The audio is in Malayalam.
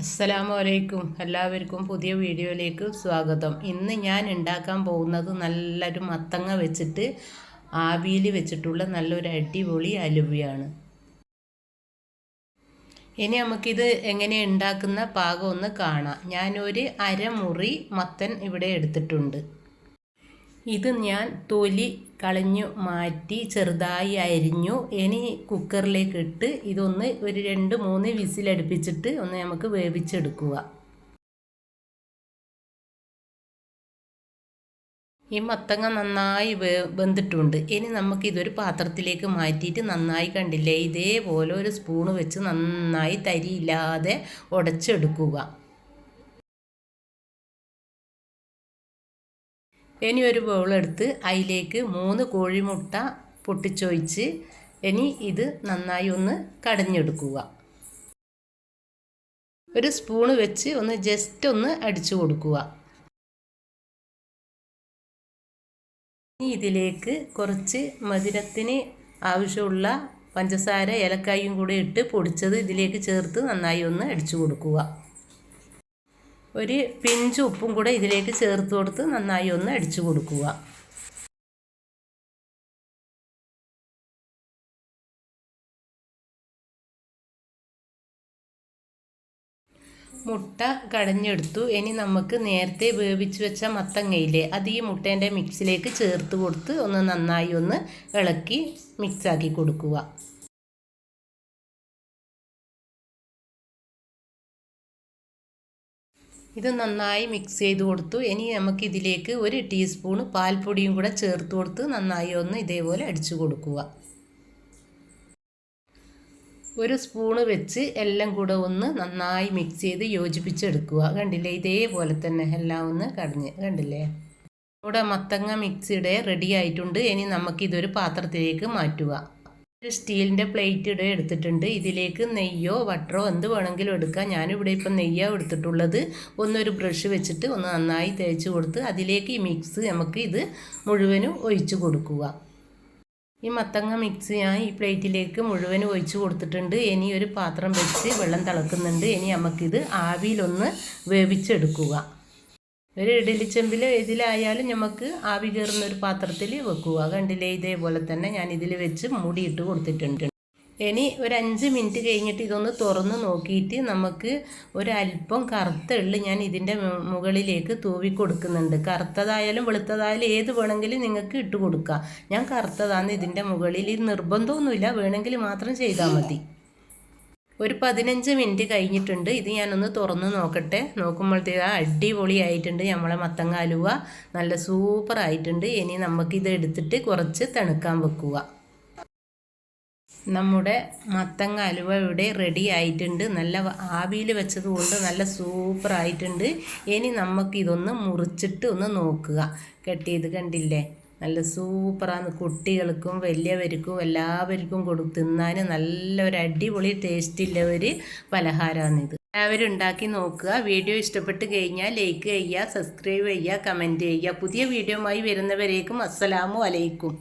അസ്സലാമു അലൈക്കും എല്ലാവർക്കും പുതിയ വീഡിയോയിലേക്ക് സ്വാഗതം. ഇന്ന് ഞാൻ ഉണ്ടാക്കാൻ പോകുന്നത് നല്ലൊരു മത്തങ്ങ വെച്ചിട്ട് ആവിയിൽ വെച്ചിട്ടുള്ള നല്ലൊരു അടിപൊളി അലുവയാണ്. ഇനി നമുക്കിത് എങ്ങനെ ഉണ്ടാക്കുന്ന പാകം ഒന്ന് കാണാം. ഞാനൊരു അരമുറി മത്തൻ ഇവിടെ എടുത്തിട്ടുണ്ട്. ഇത് ഞാൻ തൊലി കളഞ്ഞു മാറ്റി ചെറുതായി അരിഞ്ഞു. ഇനി കുക്കറിലേക്ക് ഇട്ട് ഇതൊന്ന് ഒരു രണ്ട് മൂന്ന് വിസിലടുപ്പിച്ചിട്ട് ഒന്ന് നമുക്ക് വേവിച്ചെടുക്കുക. ഈ മത്തങ്ങ നന്നായി വെന്തിട്ടുണ്ട്. ഇനി നമുക്ക് ഇതൊരു പാത്രത്തിലേക്ക് മാറ്റിയിട്ട് നന്നായി കണ്ടില്ലേ? ഇതേപോലെ ഒരു സ്പൂണ് വെച്ച് നന്നായി തരിയില്ലാതെ ഉടച്ചെടുക്കുക. ഇനി ഒരു ബൗളെടുത്ത് അതിലേക്ക് മൂന്ന് കോഴിമുട്ട പൊട്ടിച്ചൊഴിച്ച് ഇനി ഇത് നന്നായി ഒന്ന് കടഞ്ഞെടുക്കുക. ഒരു സ്പൂണ് വെച്ച് ഒന്ന് ജസ്റ്റ് ഒന്ന് അടിച്ചു കൊടുക്കുക. ഇനി ഇതിലേക്ക് കുറച്ച് മധുരത്തിന് ആവശ്യമുള്ള പഞ്ചസാര ഏലക്കായും കൂടി ഇട്ട് പൊടിച്ചത് ഇതിലേക്ക് ചേർത്ത് നന്നായി ഒന്ന് അടിച്ചു കൊടുക്കുക. ഒരു പിഞ്ച് ഉപ്പും കൂടെ ഇതിലേക്ക് ചേർത്ത് കൊടുത്ത് നന്നായി ഒന്ന് അടിച്ചു കൊടുക്കുക. മുട്ട കടഞ്ഞെടുത്തു. ഇനി നമുക്ക് നേരത്തെ വേവിച്ച് വെച്ച മത്തങ്ങയില്ലേ അത് ഈ മുട്ടേന്റെ മിക്സിലേക്ക് ചേർത്ത് കൊടുത്ത് ഒന്ന് നന്നായി ഒന്ന് ഇളക്കി മിക്സാക്കി കൊടുക്കുക. ഇത് നന്നായി മിക്സ് ചെയ്ത് കൊടുത്തു. ഇനി നമുക്ക് ഇതിലേക്ക് ഒരു ടീസ്പൂൺ പാൽപ്പൊടിയും കൂടെ ചേർത്ത് കൊടുത്ത് നന്നായി ഒന്ന് ഇതേപോലെ അടിച്ചു കൊടുക്കുക. ഒരു സ്പൂണ് വെച്ച് എല്ലാം കൂടെ ഒന്ന് നന്നായി മിക്സ് ചെയ്ത് യോജിപ്പിച്ചെടുക്കുക. കണ്ടില്ലേ? ഇതേപോലെ തന്നെ എല്ലാം ഒന്ന് കടഞ്ഞ്. കണ്ടില്ലേ? ഇവിടെ മത്തങ്ങ മിക്സിയുടെ റെഡി ആയിട്ടുണ്ട്. ഇനി നമുക്കിതൊരു പാത്രത്തിലേക്ക് മാറ്റുക. ഒരു സ്റ്റീലിന്റെ പ്ലേറ്റ് ഇവിടെ എടുത്തിട്ടുണ്ട്. ഇതിലേക്ക് നെയ്യോ ബട്ടറോ എന്ത് വേണമെങ്കിലും എടുക്കാം. ഞാനിവിടെ ഇപ്പം നെയ്യോ എടുത്തിട്ടുള്ളത്. ഒന്നൊരു ബ്രഷ് വെച്ചിട്ട് ഒന്ന് നന്നായി തേച്ച് കൊടുത്ത് അതിലേക്ക് ഈ മിക്സ് നമുക്ക് ഇത് മുഴുവനും ഒഴിച്ച് കൊടുക്കുക. ഈ മത്തങ്ങ മിക്സ് ഞാൻ ഈ പ്ലേറ്റിലേക്ക് മുഴുവനും ഒഴിച്ച് കൊടുത്തിട്ടുണ്ട്. ഇനി ഒരു പാത്രം വെച്ച് വെള്ളം തിളക്കുന്നുണ്ട്. ഇനി നമുക്കിത് ആവിയിലൊന്ന് വേവിച്ചെടുക്കുക. ഒരു ഇഡലിച്ചെമ്പിൽ ഇതിലായാലും നമുക്ക് ആവി കയറുന്ന ഒരു പാത്രത്തിൽ വെക്കുക. കണ്ടില്ലേ? ഇതേപോലെ തന്നെ ഞാൻ ഇതിൽ വെച്ച് മൂടിയിട്ട് കൊടുത്തിട്ടുണ്ട്. ഇനി ഒരു അഞ്ച് മിനിറ്റ് കഴിഞ്ഞിട്ട് ഇതൊന്ന് തുറന്ന് നോക്കിയിട്ട് നമുക്ക് ഒരല്പം കറുത്ത എള്ള് ഞാൻ ഇതിന്റെ മുകളിലേക്ക് തൂവി കൊടുക്കുന്നുണ്ട്. കറുത്തതായാലും വെളുത്തതായാലും ഏത് വേണമെങ്കിലും നിങ്ങൾക്ക് ഇട്ട് കൊടുക്കാം. ഞാൻ കറുത്തതാണ് ഇതിന്റെ മുകളിൽ നിർബന്ധമൊന്നുമില്ല. വേണമെങ്കിൽ മാത്രം ചെയ്താൽ മതി. ഒരു പതിനഞ്ച് മിനിറ്റ് കഴിഞ്ഞിട്ടുണ്ട്. ഇത് ഞാനൊന്ന് തുറന്ന് നോക്കട്ടെ. നോക്കുമ്പോഴത്തേക്ക് അടിപൊളിയായിട്ടുണ്ട്. നമ്മളെ മത്തങ്ങ അലുവ നല്ല സൂപ്പർ ആയിട്ടുണ്ട് ഇനി നമുക്കിത് എടുത്തിട്ട് കുറച്ച് തണുക്കാൻ വെക്കുക. നമ്മുടെ മത്തങ്ങ അലുവ ഇവിടെ റെഡി ആയിട്ടുണ്ട്. നല്ല ആവിയിൽ വെച്ചത് കൊണ്ട് നല്ല സൂപ്പർ ആയിട്ടുണ്ട് ഇനി നമുക്കിതൊന്ന് മുറിച്ചിട്ട് ഒന്ന് നോക്കുക. കെട്ടിയത് കണ്ടില്ലേ? നല്ല സൂപ്പറാണ് കുട്ടികൾക്കും വലിയവർക്കും എല്ലാവർക്കും കൊടു തിന്നാൻ നല്ല ഒരു അടിപൊളി ടേസ്റ്റുള്ള ഒരു പലഹാരമാണിത് എല്ലാവരും ഉണ്ടാക്കി നോക്കുക. വീഡിയോ ഇഷ്ടപ്പെട്ട് കഴിഞ്ഞാൽ ലൈക്ക് ചെയ്യുക സബ്സ്ക്രൈബ് ചെയ്യുക കമന്റ് ചെയ്യുക പുതിയ വീഡിയോയുമായി വരുന്നവരേക്കും അസ്സലാമു അലൈക്കും.